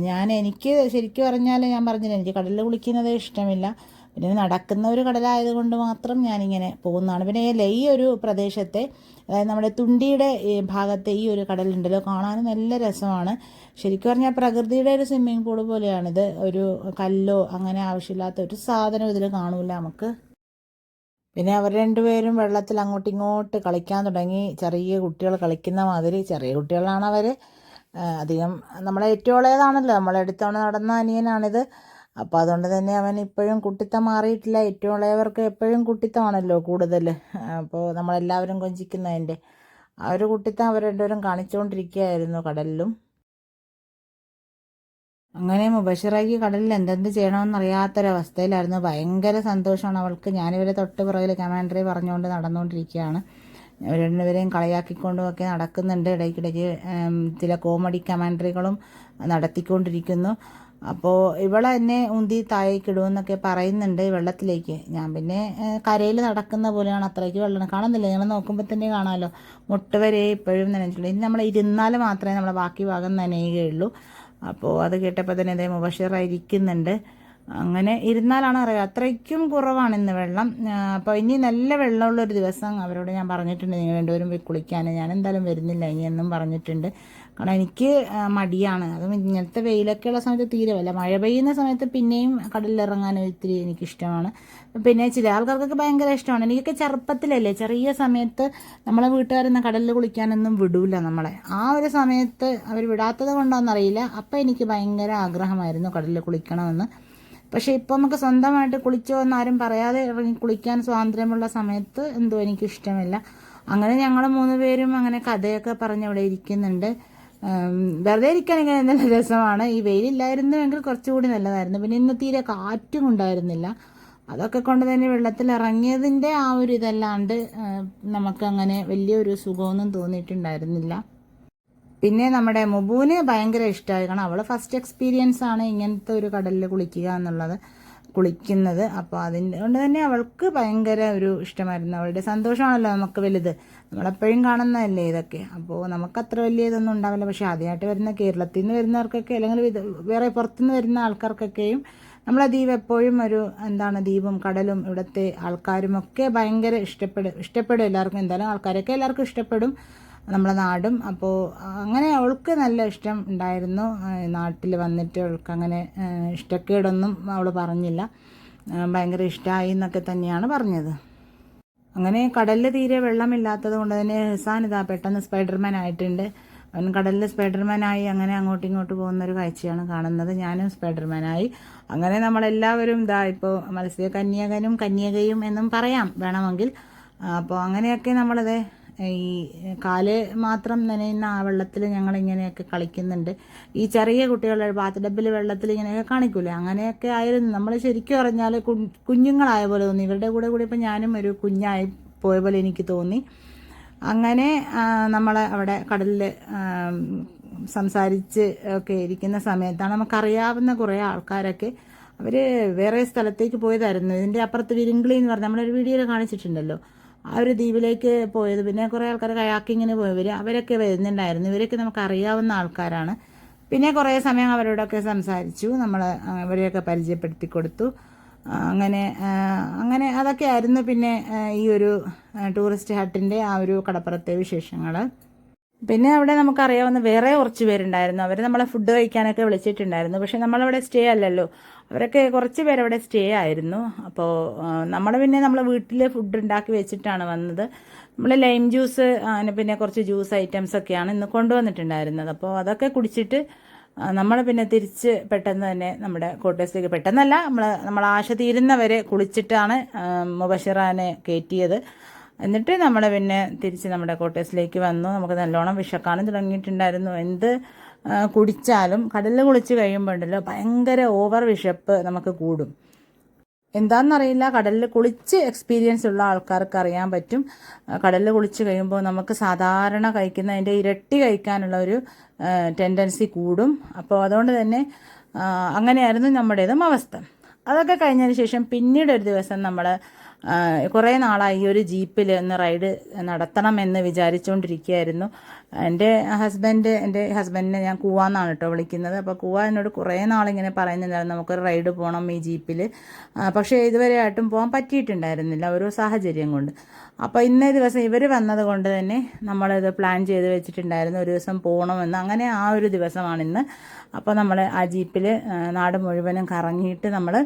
ഞാൻ എനിക്ക് ശരിക്കും പറഞ്ഞാൽ ഞാൻ പറഞ്ഞില്ല എനിക്ക് കടലിൽ കുളിക്കുന്നത് ഇഷ്ടമില്ല. പിന്നെ നടക്കുന്ന ഒരു കടലായതുകൊണ്ട് മാത്രം ഞാനിങ്ങനെ പോകുന്നതാണ്. പിന്നെ ഈ ഒരു പ്രദേശത്തെ അതായത് നമ്മുടെ തുണ്ടിയുടെ ഭാഗത്തെ ഈ ഒരു കടലുണ്ടല്ലോ കാണാനും നല്ല രസമാണ്. ശരിക്കും പറഞ്ഞാൽ പ്രകൃതിയുടെ ഒരു സ്വിമ്മിംഗ് പൂൾ പോലെയാണിത്. ഒരു കല്ലോ അങ്ങനെ ആവശ്യമില്ലാത്ത ഒരു സാധനം ഇതിൽ കാണൂല നമുക്ക്. പിന്നെ അവർ രണ്ടുപേരും വെള്ളത്തിൽ അങ്ങോട്ടും ഇങ്ങോട്ട് കളിക്കാൻ തുടങ്ങി. ചെറിയ കുട്ടികൾ കളിക്കുന്ന മാതിരി ചെറിയ കുട്ടികളാണ് അവർ. അധികം നമ്മളെ ഏറ്റവും ഇളയതാണല്ലോ നമ്മളെ അടുത്തവണ നടന്ന അനിയനാണിത്. അപ്പോൾ അതുകൊണ്ട് തന്നെ അവൻ ഇപ്പോഴും കുട്ടിത്തം മാറിയിട്ടില്ല. ഏറ്റവും ഇളയവർക്ക് എപ്പോഴും കുട്ടിത്തമാണല്ലോ കൂടുതൽ. അപ്പോൾ നമ്മളെല്ലാവരും കൊഞ്ചിക്കുന്നതിന്റെ ആ ഒരു കുട്ടിത്തം അവർ രണ്ടുപേരും കാണിച്ചുകൊണ്ടിരിക്കുകയായിരുന്നു കടലിലും. അങ്ങനെ മുബഷിറായിക്ക് കടലിൽ എന്തെന്ത് ചെയ്യണമെന്നറിയാത്തൊരവസ്ഥയിലായിരുന്നു. ഭയങ്കര സന്തോഷമാണ് അവൾക്ക്. ഞാനിവരെ തൊട്ട് പുറകിൽ കമാൻഡറി പറഞ്ഞുകൊണ്ട് നടന്നുകൊണ്ടിരിക്കുകയാണ്. രണ്ടുപേരെയും കളയാക്കിക്കൊണ്ടും ഒക്കെ നടക്കുന്നുണ്ട്. ഇടയ്ക്കിടയ്ക്ക് ചില കോമഡി കമാൻഡറികളും നടത്തിക്കൊണ്ടിരിക്കുന്നു. അപ്പോൾ ഇവളെ എന്നെ ഉന്തി താഴേക്കിടുമെന്നൊക്കെ പറയുന്നുണ്ട് വെള്ളത്തിലേക്ക്. ഞാൻ പിന്നെ കരയിൽ നടക്കുന്ന പോലെയാണ് അത്രയ്ക്ക് വെള്ളം കാണുന്നില്ല. ഞങ്ങൾ നോക്കുമ്പോൾ തന്നെ കാണാമല്ലോ. മുട്ടുവരെ ഇപ്പോഴും നനഞ്ഞിട്ടുള്ളൂ ഇനി നമ്മൾ ഇരുന്നാൽ മാത്രമേ നമ്മളെ ബാക്കി ഭാഗം നനയുകയുള്ളൂ. അപ്പോൾ അത് കേട്ടപ്പോൾ തന്നെ ഇതേ മുബഷിറായിരിക്കുന്നുണ്ട് അങ്ങനെ ഇരുന്നാലാണ് അറിയുക അത്രയ്ക്കും കുറവാണ് ഇന്ന് വെള്ളം. അപ്പോൾ ഇനി നല്ല വെള്ളമുള്ളൊരു ദിവസം അവരോട് ഞാൻ പറഞ്ഞിട്ടുണ്ട്. നിങ്ങൾ രണ്ടുപേരും പോയി കുളിക്കാൻ ഞാൻ എന്തായാലും വരുന്നില്ല. ഇനി എന്നും പറഞ്ഞിട്ടുണ്ട്. കാരണം എനിക്ക് മടിയാണ്. അതും ഇങ്ങനത്തെ വെയിലൊക്കെ ഉള്ള സമയത്ത് തീരെ വല്ല. മഴ പെയ്യുന്ന സമയത്ത് പിന്നെയും കടലിലിറങ്ങാൻ ഒത്തിരി എനിക്കിഷ്ടമാണ്. പിന്നെ ചില ആൾക്കാർക്കൊക്കെ ഭയങ്കര ഇഷ്ടമാണ്. എനിക്കൊക്കെ ചെറുപ്പത്തിലല്ലേ ചെറിയ സമയത്ത് നമ്മളെ വീട്ടുകാരെന്ന കടലിൽ കുളിക്കാനൊന്നും വിടൂല നമ്മളെ. ആ ഒരു സമയത്ത് അവർ വിടാത്തത് കൊണ്ടോന്നറിയില്ല. അപ്പം എനിക്ക് ഭയങ്കര ആഗ്രഹമായിരുന്നു കടലിൽ കുളിക്കണമെന്ന്. പക്ഷേ ഇപ്പം നമുക്ക് സ്വന്തമായിട്ട് കുളിച്ചോ എന്നാരും പറയാതെ ഇറങ്ങി കുളിക്കാൻ സ്വാതന്ത്ര്യമുള്ള സമയത്ത് എന്തോ എനിക്കിഷ്ടമില്ല. അങ്ങനെ ഞങ്ങൾ മൂന്ന് പേരും അങ്ങനെ കഥയൊക്കെ പറഞ്ഞ് അവിടെ ഇരിക്കുന്നുണ്ട്. ഉം, ഇരിക്കാൻ ഇങ്ങനെ നല്ല രസമാണ്. ഈ വെയിലില്ലായിരുന്നുവെങ്കിൽ കുറച്ചുകൂടി നല്ലതായിരുന്നു. പിന്നെ ഇന്ന് തീരെ കാറ്റും ഉണ്ടായിരുന്നില്ല. അതൊക്കെ കൊണ്ട് തന്നെ വെള്ളത്തിൽ ഇറങ്ങിയതിന്റെ ആ ഒരു ഇതല്ലാണ്ട് നമുക്കങ്ങനെ വലിയൊരു സുഖമൊന്നും തോന്നിയിട്ടുണ്ടായിരുന്നില്ല. പിന്നെ നമ്മുടെ മുബുവിന് ഭയങ്കര ഇഷ്ടമായി കാരണം അവൾ ഫസ്റ്റ് എക്സ്പീരിയൻസ് ആണ് ഇങ്ങനത്തെ ഒരു കടലിൽ കുളിക്കുക എന്നുള്ളത്. കുളിക്കുന്നത്. അപ്പോൾ അതിന്റെ കൊണ്ട് തന്നെ അവൾക്ക് ഭയങ്കര ഒരു ഇഷ്ടമായിരുന്നു. അവളുടെ സന്തോഷമാണല്ലോ നമുക്ക് വലുത്. നമ്മളെപ്പോഴും കാണുന്നതല്ലേ ഇതൊക്കെ. അപ്പോൾ നമുക്ക് അത്ര വലിയ ഇതൊന്നും ഉണ്ടാവില്ല. പക്ഷേ ആദ്യമായിട്ട് വരുന്ന കേരളത്തിൽ നിന്ന് വരുന്നവർക്കൊക്കെ അല്ലെങ്കിൽ വേറെ പുറത്തുനിന്ന് വരുന്ന ആൾക്കാർക്കൊക്കെയും നമ്മളെ ദ്വീപ് എപ്പോഴും ഒരു എന്താണ് ദ്വീപും കടലും ഇവിടുത്തെ ആൾക്കാരും ഒക്കെ ഭയങ്കര ഇഷ്ടപ്പെടും. ഇഷ്ടപ്പെടും എല്ലാവർക്കും. എന്തായാലും ആൾക്കാരൊക്കെ എല്ലാവർക്കും ഇഷ്ടപ്പെടും. നമ്മളെ നാടും. അപ്പോൾ അങ്ങനെ അവൾക്ക് നല്ല ഇഷ്ടം ഉണ്ടായിരുന്നു. നാട്ടിൽ വന്നിട്ട് അവൾക്ക് അങ്ങനെ ഇഷ്ടക്കേടൊന്നും അവൾ പറഞ്ഞില്ല. ഭയങ്കര ഇഷ്ടമായി എന്നൊക്കെ തന്നെയാണ് പറഞ്ഞത്. അങ്ങനെ കടലിൽ തീരെ വെള്ളമില്ലാത്തത് കൊണ്ട് തന്നെ ഹസാൻ ഇതാ പെട്ടെന്ന് സ്പൈഡർമാൻ ആയിട്ടുണ്ട്. അവൻ കടലിൽ സ്പൈഡർമാനായി അങ്ങനെ അങ്ങോട്ടും ഇങ്ങോട്ടും പോകുന്ന ഒരു കാഴ്ചയാണ് കാണുന്നത്. ഞാനും സ്പൈഡർമാനായി. അങ്ങനെ നമ്മളെല്ലാവരും ഇതാ ഇപ്പോൾ മത്സ്യ കന്യകനും കന്യകയും എന്നും പറയാം വേണമെങ്കിൽ. അപ്പോൾ അങ്ങനെയൊക്കെ നമ്മളത് ഈ കാൽ മാത്രം നനയുന്ന ആ വെള്ളത്തിൽ ഞങ്ങൾ ഇങ്ങനെയൊക്കെ കളിക്കുന്നുണ്ട്. ഈ ചെറിയ കുട്ടികളുടെ ബാത്ത് ഡബ്ബിൽ വെള്ളത്തിൽ ഇങ്ങനെയൊക്കെ കാണിക്കൂലേ? അങ്ങനെയൊക്കെ ആയിരുന്നു. നമ്മൾ ശരിക്കും പറഞ്ഞാൽ കുഞ്ഞുങ്ങളായ പോലെ തോന്നി. ഇവരുടെ കൂടെ കൂടി ഇപ്പം ഞാനും ഒരു കുഞ്ഞായി പോയ പോലെ എനിക്ക് തോന്നി. അങ്ങനെ നമ്മൾ അവിടെ കടലിൽ സംസാരിച്ച് ഒക്കെ ഇരിക്കുന്ന സമയത്താണ് നമുക്കറിയാവുന്ന കുറേ ആൾക്കാരൊക്കെ അവർ വേറെ സ്ഥലത്തേക്ക് പോയതായിരുന്നു. ഇതിന്റെ അപ്പുറത്ത് വിരിങ്കിളി എന്ന് പറഞ്ഞാൽ നമ്മളൊരു വീഡിയോയിൽ കാണിച്ചിട്ടുണ്ടല്ലോ. ആ ഒരു ദ്വീപിലേക്ക് പോയത്. പിന്നെ കുറേ ആൾക്കാർ കയാക്കിങ്ങിന് പോയവർ അവരൊക്കെ വരുന്നുണ്ടായിരുന്നു. ഇവരൊക്കെ നമുക്ക് അറിയാവുന്ന ആൾക്കാരാണ്. പിന്നെ കുറേ സമയം അവരോടൊക്കെ സംസാരിച്ചു. നമ്മൾ അവരെയൊക്കെ പരിചയപ്പെടുത്തി കൊടുത്തു. അങ്ങനെ അങ്ങനെ അതൊക്കെ ആയിരുന്നു പിന്നെ ഈ ഒരു ടൂറിസ്റ്റ് ഹട്ടിന്റെ ആ ഒരു കടപ്പുറത്തെ വിശേഷങ്ങൾ പിന്നെ അവിടെ നമുക്കറിയാവുന്ന വേറെ കുറച്ച് പേരുണ്ടായിരുന്നു. അവർ നമ്മളെ ഫുഡ് കഴിക്കാനൊക്കെ വിളിച്ചിട്ടുണ്ടായിരുന്നു. പക്ഷെ നമ്മളവിടെ സ്റ്റേ അല്ലല്ലോ. അവരൊക്കെ കുറച്ച് പേരവിടെ സ്റ്റേ ആയിരുന്നു. അപ്പോൾ നമ്മൾ പിന്നെ നമ്മൾ വീട്ടിൽ ഫുഡ് ഉണ്ടാക്കി വെച്ചിട്ടാണ് വന്നത്. നമ്മൾ ലൈം ജ്യൂസ് അങ്ങനെ പിന്നെ കുറച്ച് ജ്യൂസ് ഐറ്റംസ് ഒക്കെയാണ് ഇന്ന് കൊണ്ടുവന്നിട്ടുണ്ടായിരുന്നത്. അപ്പോൾ അതൊക്കെ കുടിച്ചിട്ട് നമ്മൾ പിന്നെ തിരിച്ച് പെട്ടെന്ന് തന്നെ നമ്മുടെ കോട്ടേഴ്സിലേക്ക് പെട്ടെന്നല്ല നമ്മൾ നമ്മൾ ആശ തീരുന്നവരെ കുളിച്ചിട്ടാണ് മുബഷിറാനെ കയറ്റിയത് എന്നിട്ട് നമ്മൾ പിന്നെ തിരിച്ച് നമ്മുടെ കോട്ടേഴ്സിലേക്ക് വന്നു. നമുക്ക് നല്ലോണം വിഷക്കാനും തുടങ്ങിയിട്ടുണ്ടായിരുന്നു. എന്ത് കുടിച്ചാലും കടലിൽ കുളിച്ച് കഴിയുമ്പോൾ ഉണ്ടല്ലോ ഭയങ്കര ഓവർ വിഷപ്പ് നമുക്ക് കൂടും. എന്താണെന്നറിയില്ല കടലിൽ കുളിച്ച് എക്സ്പീരിയൻസ് ഉള്ള ആൾക്കാർക്ക് അറിയാൻ പറ്റും. കടലിൽ കുളിച്ച് കഴിയുമ്പോൾ നമുക്ക് സാധാരണ കഴിക്കുന്നതിന്റെ ഇരട്ടി കഴിക്കാനുള്ള ഒരു ടെൻഡൻസി കൂടും. അപ്പോൾ അതുകൊണ്ട് തന്നെ അങ്ങനെയായിരുന്നു നമ്മുടേതും അവസ്ഥ. അതൊക്കെ കഴിഞ്ഞതിന് ശേഷം പിന്നീട് ഒരു ദിവസം നമ്മൾ കുറേ നാളായി ഈ ഒരു ജീപ്പിൽ ഒന്ന് റൈഡ് നടത്തണമെന്ന് വിചാരിച്ചുകൊണ്ടിരിക്കുകയായിരുന്നു. എന്റെ ഹസ്ബൻഡ് എന്റെ ഹസ്ബൻഡിനെ ഞാൻ കൂവാന്നാണ് കേട്ടോ വിളിക്കുന്നത്. അപ്പോൾ കൂവ എന്നോട് കുറേ നാളിങ്ങനെ പറയുന്നുണ്ടായിരുന്നു നമുക്കൊരു റൈഡ് പോകണം ഈ ജീപ്പിൽ. പക്ഷേ ഇതുവരെ ആയിട്ടും പോകാൻ പറ്റിയിട്ടുണ്ടായിരുന്നില്ല ഒരു സാഹചര്യം കൊണ്ട്. അപ്പോൾ ഇന്നേ ദിവസം ഇവർ വന്നത് കൊണ്ട് തന്നെ നമ്മളിത് പ്ലാൻ ചെയ്ത് വെച്ചിട്ടുണ്ടായിരുന്നു ഒരു ദിവസം പോകണമെന്ന്. അങ്ങനെ ആ ഒരു ദിവസമാണ് ഇന്ന് അപ്പോൾ നമ്മൾ ആ ജീപ്പിൽ നാട് മുഴുവനും കറങ്ങിയിട്ട് നമ്മൾ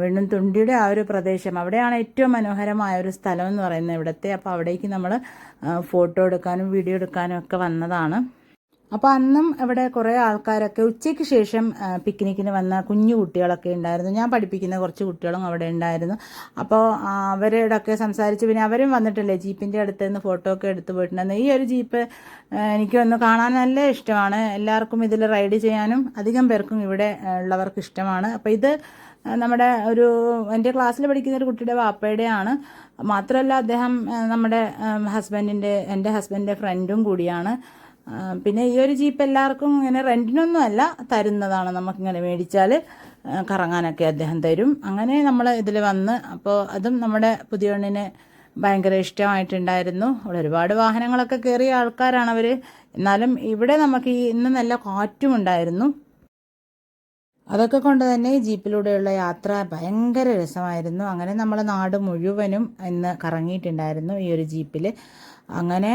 വീണ്ടും തുണ്ടിയുടെ ആ ഒരു പ്രദേശം. അവിടെയാണ് ഏറ്റവും മനോഹരമായ ഒരു സ്ഥലം എന്ന് പറയുന്നത് ഇവിടുത്തെ. അപ്പോൾ അവിടേക്ക് നമ്മൾ ഫോട്ടോ എടുക്കാനും വീഡിയോ എടുക്കാനും ഒക്കെ വന്നതാണ്. അപ്പോൾ അന്നും ഇവിടെ കുറേ ആൾക്കാരൊക്കെ ഉച്ചയ്ക്ക് ശേഷം പിക്നിക്കിന് വന്ന കുഞ്ഞു കുട്ടികളൊക്കെ ഉണ്ടായിരുന്നു. ഞാൻ പഠിപ്പിക്കുന്ന കുറച്ച് കുട്ടികളും അവിടെ ഉണ്ടായിരുന്നു. അപ്പോൾ അവരോടൊക്കെ സംസാരിച്ച് പിന്നെ അവരും വന്നിട്ടില്ലേ ജീപ്പിന്റെ അടുത്ത് നിന്ന് ഫോട്ടോ ഒക്കെ എടുത്ത് പോയിട്ടുണ്ടായിരുന്നു. ഈ ഒരു ജീപ്പ് എനിക്ക് ഒന്ന് കാണാൻ നല്ല ഇഷ്ടമാണ്. എല്ലാവർക്കും ഇതിൽ റൈഡ് ചെയ്യാനും അധികം പേർക്കും ഇവിടെ ഉള്ളവർക്ക് ഇഷ്ടമാണ്. അപ്പോൾ ഇത് നമ്മുടെ ഒരു എന്റെ ക്ലാസ്സിൽ പഠിക്കുന്ന ഒരു കുട്ടിയുടെ വാപ്പയുടെയാണ്. മാത്രമല്ല അദ്ദേഹം നമ്മുടെ ഹസ്ബൻഡിന്റെ എന്റെ ഹസ്ബൻഡിന്റെ ഫ്രണ്ടും കൂടിയാണ്. പിന്നെ ഈ ഒരു ജീപ്പ് എല്ലാവർക്കും ഇങ്ങനെ റെന്റിനൊന്നും അല്ല തരുന്നതാണ് നമുക്കിങ്ങനെ മേടിച്ചാൽ കറങ്ങാനൊക്കെ അദ്ദേഹം തരും. അങ്ങനെ നമ്മൾ ഇതിൽ വന്ന് അപ്പോൾ അതും നമ്മുടെ പുതിയണ്ണിന് ഭയങ്കര ഇഷ്ടമായിട്ടുണ്ടായിരുന്നു. അവിടെ ഒരുപാട് വാഹനങ്ങളൊക്കെ കയറിയ ആൾക്കാരാണ് അവർ എന്നാലും ഇവിടെ നമുക്ക് ഈ ഇന്ന് നല്ല കാറ്റും ഉണ്ടായിരുന്നു അതൊക്കെ കൊണ്ട് തന്നെ ജീപ്പിലൂടെയുള്ള യാത്ര ഭയങ്കര രസമായിരുന്നു. അങ്ങനെ നമ്മൾ നാട് മുഴുവനും ഇന്ന് കറങ്ങിയിട്ടുണ്ടായിരുന്നു ഈ ഒരു ജീപ്പിൽ അങ്ങനെ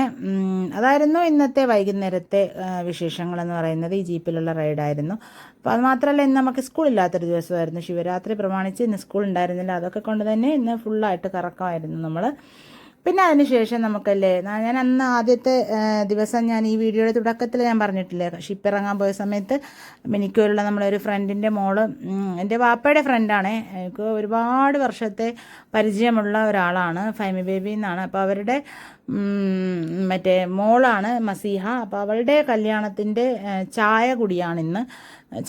അതായിരുന്നു ഇന്നത്തെ വൈകുന്നേരത്തെ വിശേഷങ്ങളെന്ന് പറയുന്നത് ഈ ജീപ്പിലുള്ള റൈഡായിരുന്നു. അപ്പോൾ അത് മാത്രമല്ല ഇന്ന് നമുക്ക് സ്കൂളില്ലാത്തൊരു ദിവസമായിരുന്നു. ശിവരാത്രി പ്രമാണിച്ച് ഇന്ന് സ്കൂൾ ഉണ്ടായിരുന്നില്ല. അതൊക്കെ കൊണ്ട് തന്നെ ഇന്ന് ഫുള്ളായിട്ട് കറക്കമായിരുന്നു നമ്മൾ പിന്നെ അതിനുശേഷം നമുക്കല്ലേ ഞാൻ അന്ന് ആദ്യത്തെ ദിവസം ഞാൻ ഈ വീഡിയോയുടെ തുടക്കത്തിൽ ഞാൻ പറഞ്ഞിട്ടില്ലേ ഷിപ്പ് ഇറങ്ങാൻ പോയ സമയത്ത് മിനിക്കൂരുള്ള നമ്മുടെ ഒരു ഫ്രണ്ടിന്റെ മോൾ എന്റെ വാപ്പയുടെ ഫ്രണ്ടാണ് എനിക്ക് ഒരുപാട് വർഷത്തെ പരിചയമുള്ള ഒരാളാണ് ഫൈമി ബേബി എന്നാണ്. അപ്പോൾ അവരുടെ മറ്റേ മോളാണ് മസീഹ. അപ്പോൾ അവളുടെ കല്യാണത്തിന്റെ ചായ കുടിയാണ് ഇന്ന്.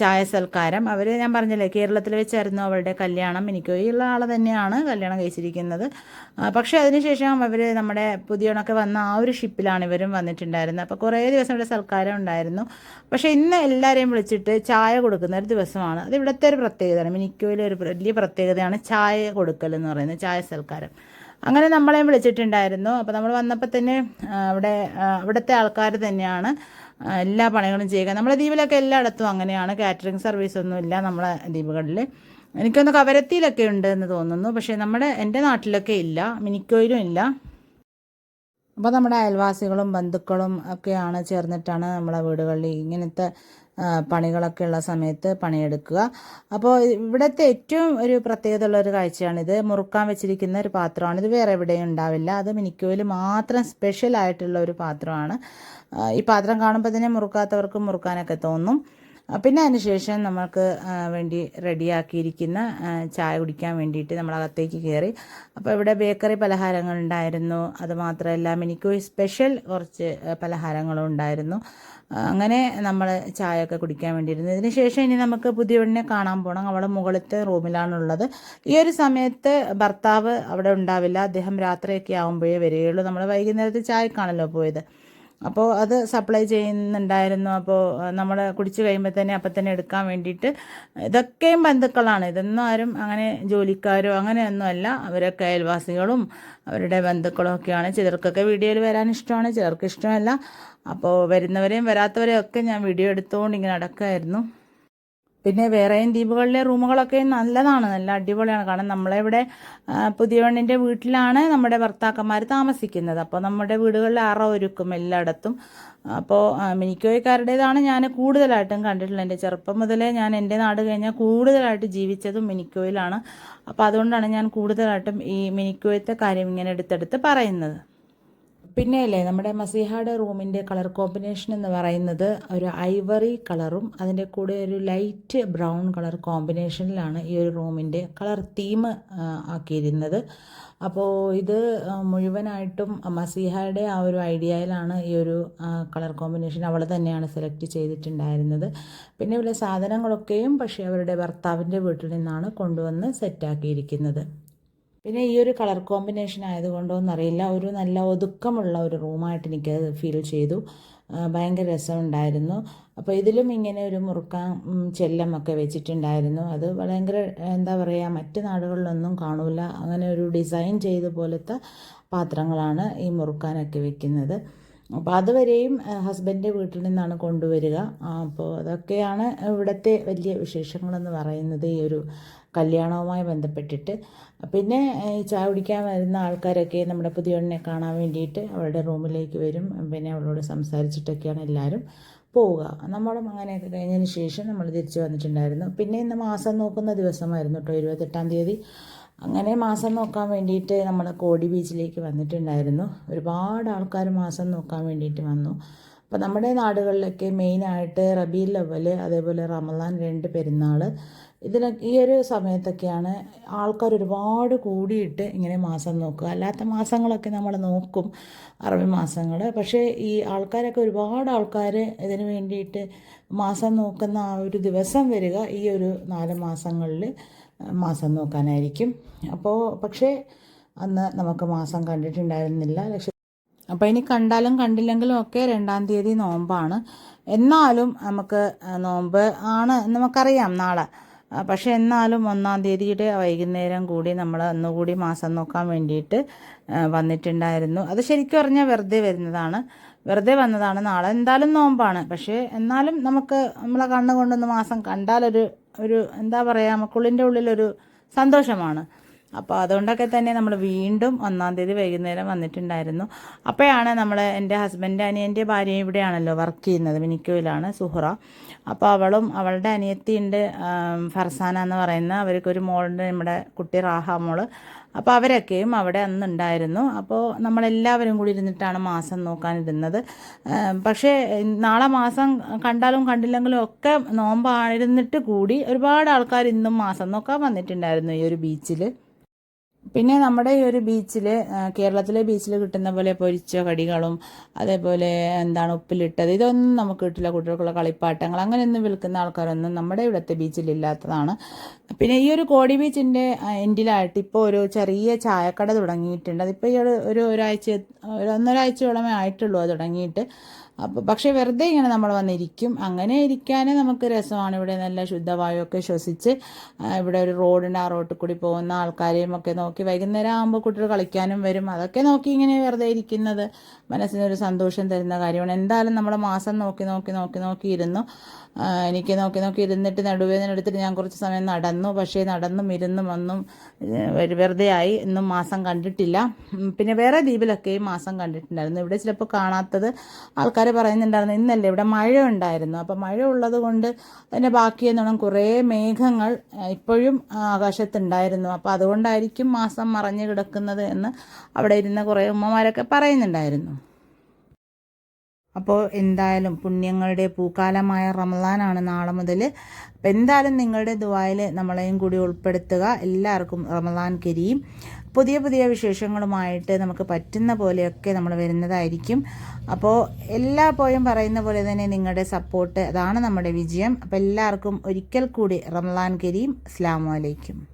ചായ സൽക്കാരം അവർ ഞാൻ പറഞ്ഞില്ലേ കേരളത്തിൽ വെച്ചായിരുന്നു അവളുടെ കല്യാണം. എനിക്ക് ഉള്ള ആൾ തന്നെയാണ് കല്യാണം കഴിച്ചിരിക്കുന്നത്. പക്ഷേ അതിനുശേഷം അവർ നമ്മുടെ പുതിയണൊക്കെ വന്ന ആ ഒരു ഷിപ്പിലാണ് ഇവരും വന്നിട്ടുണ്ടായിരുന്നത്. അപ്പോൾ കുറേ ദിവസം ഇവിടെ സൽക്കാരം ഉണ്ടായിരുന്നു. പക്ഷേ ഇന്ന് എല്ലാവരെയും വിളിച്ചിട്ട് ചായ കൊടുക്കുന്ന ഒരു ദിവസമാണ്. അത് ഇവിടുത്തെ ഒരു പ്രത്യേകതയാണ്. മിനിക്കോയിലെ ഒരു വലിയ പ്രത്യേകതയാണ് ചായ കൊടുക്കൽ എന്ന് പറയുന്നത് ചായ സൽക്കാരം അങ്ങനെ നമ്മളെയും വിളിച്ചിട്ടുണ്ടായിരുന്നു. അപ്പോൾ നമ്മൾ വന്നപ്പോൾ തന്നെ അവിടെ അവിടുത്തെ ആൾക്കാർ തന്നെയാണ് എല്ലാ പണികളും ചെയ്യുക. നമ്മുടെ ദ്വീപിലൊക്കെ എല്ലായിടത്തും അങ്ങനെയാണ്. കാറ്ററിംഗ് സർവീസ് ഒന്നും ഇല്ല നമ്മളെ ദ്വീപുകളിൽ. എനിക്കൊന്ന് കവരത്തിയിലൊക്കെ ഉണ്ട് എന്ന് തോന്നുന്നു. പക്ഷേ നമ്മുടെ എന്റെ നാട്ടിലൊക്കെ ഇല്ല. മിനിക്കോയിലും ഇല്ല. അപ്പോൾ നമ്മുടെ അയൽവാസികളും ബന്ധുക്കളും ഒക്കെയാണ് ചേർന്നിട്ടാണ് നമ്മളെ വീടുകളിൽ ഇങ്ങനത്തെ പണികളൊക്കെ ഉള്ള സമയത്ത് പണിയെടുക്കുക. അപ്പോൾ ഇവിടുത്തെ ഏറ്റവും ഒരു പ്രത്യേകത ഉള്ള ഒരു കാഴ്ചയാണിത്. മുറുക്കാൻ വെച്ചിരിക്കുന്ന ഒരു പാത്രമാണ്. ഇത് വേറെ എവിടെയും ഉണ്ടാവില്ല. അത് മിനിക്കോയിൽ മാത്രം സ്പെഷ്യൽ ആയിട്ടുള്ള ഒരു പാത്രമാണ്. ഈ പാത്രം കാണുമ്പോൾ തന്നെ മുറുക്കാത്തവർക്ക് മുറുക്കാനൊക്കെ തോന്നും. പിന്നെ അതിനുശേഷം നമ്മൾക്ക് വേണ്ടി റെഡിയാക്കിയിരിക്കുന്ന ചായ കുടിക്കാൻ വേണ്ടിയിട്ട് നമ്മൾ അകത്തേക്ക് കയറി. അപ്പോൾ ഇവിടെ ബേക്കറി പലഹാരങ്ങൾ ഉണ്ടായിരുന്നു. അതുമാത്രമല്ല എനിക്ക് സ്പെഷ്യൽ കുറച്ച് പലഹാരങ്ങളും ഉണ്ടായിരുന്നു. അങ്ങനെ നമ്മൾ ചായയൊക്കെ കുടിക്കാൻ വേണ്ടിയിരുന്നു. ഇതിന് ശേഷം ഇനി നമുക്ക് പുതിയവണ്ണിനെ കാണാൻ പോകണം അവൾ മുകളിലത്തെ റൂമിലാണുള്ളത്. ഈ ഒരു സമയത്ത് ഭർത്താവ് അവിടെ ഉണ്ടാവില്ല. അദ്ദേഹം രാത്രിയൊക്കെ ആകുമ്പോഴേ വരികയുള്ളൂ. നമ്മൾ വൈകുന്നേരത്തെ ചായക്കാണല്ലോ പോയത്. അപ്പോൾ അത് സപ്ലൈ ചെയ്യുന്നുണ്ടായിരുന്നു. അപ്പോൾ നമ്മൾ കുടിച്ച് കഴിയുമ്പോൾ തന്നെ അപ്പം തന്നെ എടുക്കാൻ വേണ്ടിയിട്ട് ഇതൊക്കെയും ബന്ധുക്കളാണ്. ഇതൊന്നും ആരും അങ്ങനെ ജോലിക്കാരോ അങ്ങനെയൊന്നുമല്ല അവരൊക്കെ അയൽവാസികളും അവരുടെ ബന്ധുക്കളും ഒക്കെയാണ്. ചിലർക്കൊക്കെ വീഡിയോയിൽ വരാൻ ഇഷ്ടമാണ് ചിലർക്ക് ഇഷ്ടമല്ല. അപ്പോൾ വരുന്നവരെയും വരാത്തവരെയും ഒക്കെ ഞാൻ വീഡിയോ എടുത്തുകൊണ്ട് ഇങ്ങനെ നടക്കുമായിരുന്നു പിന്നെ വേറെയും ദ്വീപുകളിലെ റൂമുകളൊക്കെ നല്ലതാണ് നല്ല അടിപൊളിയാണ്. കാരണം നമ്മളെ ഇവിടെ ആ, പുതിയവണ്ണിന്റെ വീട്ടിലാണ് നമ്മുടെ ഭർത്താക്കന്മാർ താമസിക്കുന്നത്. അപ്പോൾ നമ്മുടെ വീടുകളിൽ അറ ഒരുക്കും എല്ലായിടത്തും. അപ്പോൾ മിനിക്കോയ്ക്കാരുടേതാണ് ഞാൻ കൂടുതലായിട്ടും കണ്ടിട്ടുള്ളത്. എന്റെ ചെറുപ്പം മുതലേ ഞാൻ എന്റെ നാട് കഴിഞ്ഞാൽ കൂടുതലായിട്ട് ജീവിച്ചതും മിനിക്കോയിലാണ്. അപ്പോൾ അതുകൊണ്ടാണ് ഞാൻ കൂടുതലായിട്ടും ഈ മിനിക്കോയത്തെ കാര്യം ഇങ്ങനെ എടുത്തെടുത്ത് പറയുന്നത്. പിന്നെ അല്ലേ നമ്മുടെ മസിഹയുടെ റൂമിന്റെ കളർ കോമ്പിനേഷൻ എന്ന് പറയുന്നത് ഒരു ഐവറി കളറും അതിന്റെ കൂടെ ഒരു ലൈറ്റ് ബ്രൗൺ കളർ കോമ്പിനേഷനിലാണ് ഈ ഒരു റൂമിന്റെ കളർ തീം ആക്കിയിരുന്നത്. അപ്പോൾ ഇത് മുഴുവനായിട്ടും മസിഹയുടെ ആ ഒരു ഐഡിയയിലാണ് ഈ ഒരു കളർ കോമ്പിനേഷൻ അവൾ തന്നെയാണ് സെലക്ട് ചെയ്തിട്ടുണ്ടായിരുന്നത്. പിന്നെ ഇവിടെ സാധനങ്ങളൊക്കെയും പക്ഷേ അവരുടെ ഭർത്താവിന്റെ വീട്ടിൽ നിന്നാണ് കൊണ്ടുവന്ന് സെറ്റാക്കിയിരിക്കുന്നത്. പിന്നെ ഈ ഒരു കളർ കോമ്പിനേഷൻ ആയതുകൊണ്ടോ എന്നറിയില്ല. ഒരു നല്ല ഒതുക്കമുള്ള ഒരു റൂമായിട്ട് എനിക്കത് ഫീൽ ചെയ്തു. ഭയങ്കര രസമുണ്ടായിരുന്നു. അപ്പോൾ ഇതിലും ഇങ്ങനെ ഒരു മുറുക്കാൻ ചെല്ലം ചെല്ലമൊക്കെ വെച്ചിട്ടുണ്ടായിരുന്നു. അത് ഭയങ്കര എന്താ പറയുക മറ്റ് നാടുകളിലൊന്നും കാണൂല. അങ്ങനെ ഒരു ഡിസൈൻ ചെയ്ത പോലത്തെ പാത്രങ്ങളാണ് ഈ മുറുക്കാനൊക്കെ വെക്കുന്നത്. അപ്പോൾ അതുവരെയും ഹസ്ബൻഡിന്റെ വീട്ടിൽ നിന്നാണ് കൊണ്ടുവരിക. അപ്പോൾ അതൊക്കെയാണ് ഇവിടുത്തെ വലിയ വിശേഷങ്ങളെന്ന് പറയുന്നത് ഈ ഒരു കല്യാണവുമായി ബന്ധപ്പെട്ടിട്ട്. പിന്നെ ചായ കുടിക്കാൻ വരുന്ന ആൾക്കാരൊക്കെ നമ്മുടെ പുതിയണ്ണിനെ കാണാൻ വേണ്ടിയിട്ട് അവളുടെ റൂമിലേക്ക് വരും. പിന്നെ അവളോട് സംസാരിച്ചിട്ടൊക്കെയാണ് എല്ലാവരും പോവുക. നമ്മളും അങ്ങനെയൊക്കെ കഴിഞ്ഞതിന് ശേഷം നമ്മൾ തിരിച്ചു വന്നിട്ടുണ്ടായിരുന്നു. പിന്നെ ഇന്ന് മാസം നോക്കുന്ന ദിവസമായിരുന്നു കേട്ടോ ഇരുപത്തെട്ടാം തീയതി. അങ്ങനെ മാസം നോക്കാൻ വേണ്ടിയിട്ട് നമ്മൾ കോടി ബീച്ചിലേക്ക് വന്നിട്ടുണ്ടായിരുന്നു. ഒരുപാട് ആൾക്കാർ മാസം നോക്കാൻ വേണ്ടിയിട്ട് വന്നു. അപ്പോൾ നമ്മുടെ നാടുകളിലൊക്കെ മെയിനായിട്ട് റബീൽ ലവൽ അതേപോലെ റമദാൻ രണ്ട് പെരുന്നാൾ ഇതിനൊക്കെ ഈ ഒരു സമയത്തൊക്കെയാണ് ആൾക്കാർ ഒരുപാട് കൂടിയിട്ട് ഇങ്ങനെ മാസം നോക്കുക. അല്ലാത്ത മാസങ്ങളൊക്കെ നമ്മൾ നോക്കും അറബി മാസങ്ങൾ പക്ഷേ ഈ ആൾക്കാരൊക്കെ ഒരുപാട് ആൾക്കാർ ഇതിന് വേണ്ടിയിട്ട് മാസം നോക്കുന്ന ആ ഒരു ദിവസം വരിക ഈ ഒരു നാല് മാസങ്ങളിൽ മാസം നോക്കാനായിരിക്കും. അപ്പോൾ പക്ഷേ അന്ന് നമുക്ക് മാസം കണ്ടിട്ടുണ്ടായിരുന്നില്ല. ലക്ഷ അപ്പോൾ ഇനി കണ്ടാലും കണ്ടില്ലെങ്കിലും ഒക്കെ രണ്ടാം തീയതി നോമ്പാണ്. എന്നാലും നമുക്ക് നോമ്പ് ആണ് നമുക്കറിയാം നാളെ. പക്ഷേ എന്നാലും ഒന്നാം തീയതിയുടെ വൈകുന്നേരം കൂടി നമ്മൾ ഒന്നുകൂടി മാസം നോക്കാൻ വേണ്ടിയിട്ട് വന്നിട്ടുണ്ടായിരുന്നു. അത് ശരിക്കും പറഞ്ഞാൽ വെറുതെ വരുന്നതാണ്. വെറുതെ വന്നതാണ് നാളെ. എന്തായാലും നോമ്പാണ്. പക്ഷേ എന്നാലും നമുക്ക് നമ്മളെ കണ്ണുകൊണ്ടൊന്ന് മാസം കണ്ടാലൊരു ഒരു എന്താ പറയുക നമുക്കുള്ളിന്റെ ഉള്ളിലൊരു സന്തോഷമാണ്. അപ്പോൾ അതുകൊണ്ടൊക്കെ തന്നെ നമ്മൾ വീണ്ടും ഒന്നാം തീയതി വൈകുന്നേരം വന്നിട്ടുണ്ടായിരുന്നു. അപ്പോഴാണ് നമ്മൾ എന്റെ ഹസ്ബൻഡ് അനിയന്റെ ഭാര്യയും ഇവിടെയാണല്ലോ വർക്ക് ചെയ്യുന്നത് മിനിക്കോയിലാണ് സുഹറ. അപ്പോൾ അവളും അവളുടെ അനിയത്തിയുണ്ട് ഫർസാന എന്ന് പറയുന്ന അവർക്കൊരു മോളുണ്ട് നമ്മുടെ കുട്ടി റാഹ മോൾ. അപ്പോൾ അവരൊക്കെയും അവിടെ അന്നുണ്ടായിരുന്നു. അപ്പോൾ നമ്മളെല്ലാവരും കൂടി ഇരുന്നിട്ടാണ് മാസം നോക്കാനിരുന്നത് പക്ഷേ നാളെ മാസം കണ്ടാലും കണ്ടില്ലെങ്കിലും ഒക്കെ നോമ്പായിരുന്നിട്ട് കൂടി ഒരുപാട് ആൾക്കാർ ഇന്നും മാസം നോക്കാൻ വന്നിട്ടുണ്ടായിരുന്നു ഈ ഒരു ബീച്ചിൽ പിന്നെ നമ്മുടെ ഈ ഒരു ബീച്ചിൽ കേരളത്തിലെ ബീച്ചിൽ കിട്ടുന്ന പോലെ പൊരിച്ച കടികളും അതേപോലെ എന്താണ് ഉപ്പിലിട്ടത് ഇതൊന്നും നമുക്ക് കിട്ടില്ല കുട്ടികൾക്കുള്ള കളിപ്പാട്ടങ്ങൾ അങ്ങനെയൊന്നും വിൽക്കുന്ന ആൾക്കാരൊന്നും നമ്മുടെ ഇവിടുത്തെ ബീച്ചിൽ ഇല്ലാത്തതാണ്. പിന്നെ ഈ ഒരു കോടി ബീച്ചിന്റെ എൻഡിലായിട്ട് ഇപ്പോൾ ഒരു ചെറിയ ചായക്കട തുടങ്ങിയിട്ടുണ്ട്. അതിപ്പോൾ ഈ ഒരു ഒരു ഒരാഴ്ച ഒരു ഒന്നൊരാഴ്ചയോളമേ ആയിട്ടുള്ളൂ അത് തുടങ്ങിയിട്ട്. അപ്പോൾ പക്ഷേ വെറുതെ ഇങ്ങനെ നമ്മൾ വന്നിരിക്കും. അങ്ങനെ ഇരിക്കാനേ നമുക്ക് രസമാണ്. ഇവിടെ നല്ല ശുദ്ധവായുവൊക്കെ ശ്വസിച്ച് ഇവിടെ ഒരു റോഡുണ്ട് ആ റോട്ടിൽ കൂടി പോകുന്ന ആൾക്കാരെയും ഒക്കെ നോക്കി വൈകുന്നേരം ആകുമ്പോൾ കുട്ടികൾ കളിക്കാനും വരും. അതൊക്കെ നോക്കി ഇങ്ങനെ വെറുതെ ഇരിക്കുന്നത്. മനസ്സിനൊരു സന്തോഷം തരുന്ന കാര്യമാണ്. എന്തായാലും നമ്മൾ മാസം നോക്കി നോക്കി നോക്കി നോക്കി ഇരുന്നു. എനിക്ക് നോക്കി നോക്കി ഇരുന്നിട്ട് നടുവേദന എടുത്തിട്ട് ഞാൻ കുറച്ച് സമയം നടന്നു. പക്ഷേ നടന്നും ഇരുന്നും ഒന്നും വെറുതെ ആയി. ഇന്നും മാസം കണ്ടിട്ടില്ല. പിന്നെ വേറെ ദ്വീപിലൊക്കെയും മാസം കണ്ടിട്ടുണ്ടായിരുന്നു. ഇവിടെ ചിലപ്പോൾ കാണാത്തത് ആൾക്കാർ പറയുന്നുണ്ടായിരുന്നു ഇന്നല്ലേ ഇവിടെ മഴ ഉണ്ടായിരുന്നു. അപ്പോൾ മഴ ഉള്ളത് കൊണ്ട് അതിന്റെ ബാക്കി എന്നോണം കുറേ മേഘങ്ങൾ ഇപ്പോഴും ആകാശത്തുണ്ടായിരുന്നു. അപ്പോൾ അതുകൊണ്ടായിരിക്കും മാസം മറഞ്ഞു കിടക്കുന്നത് എന്ന് അവിടെ ഇരുന്ന കുറേ ഉമ്മമാരൊക്കെ പറയുന്നുണ്ടായിരുന്നു. അപ്പോൾ എന്തായാലും പുണ്യങ്ങളുടെ പൂക്കാലമായ റമദാനാണ് നാളെ മുതൽ. അപ്പം എന്തായാലും നിങ്ങളുടെ ദുബായിൽ നമ്മളെയും കൂടി ഉൾപ്പെടുത്തുക. എല്ലാവർക്കും റമദാൻ കരീം. പുതിയ പുതിയ വിശേഷങ്ങളുമായിട്ട് നമുക്ക് പറ്റുന്ന പോലെയൊക്കെ നമ്മൾ വരുന്നതായിരിക്കും. അപ്പോൾ എല്ലാ പോയും പറയുന്ന പോലെ തന്നെ നിങ്ങളുടെ സപ്പോർട്ട് അതാണ് നമ്മുടെ വിജയം. അപ്പോൾ എല്ലാവർക്കും ഒരിക്കൽ കൂടി റമദാൻ കരീം. അസ്ലാമലൈക്കും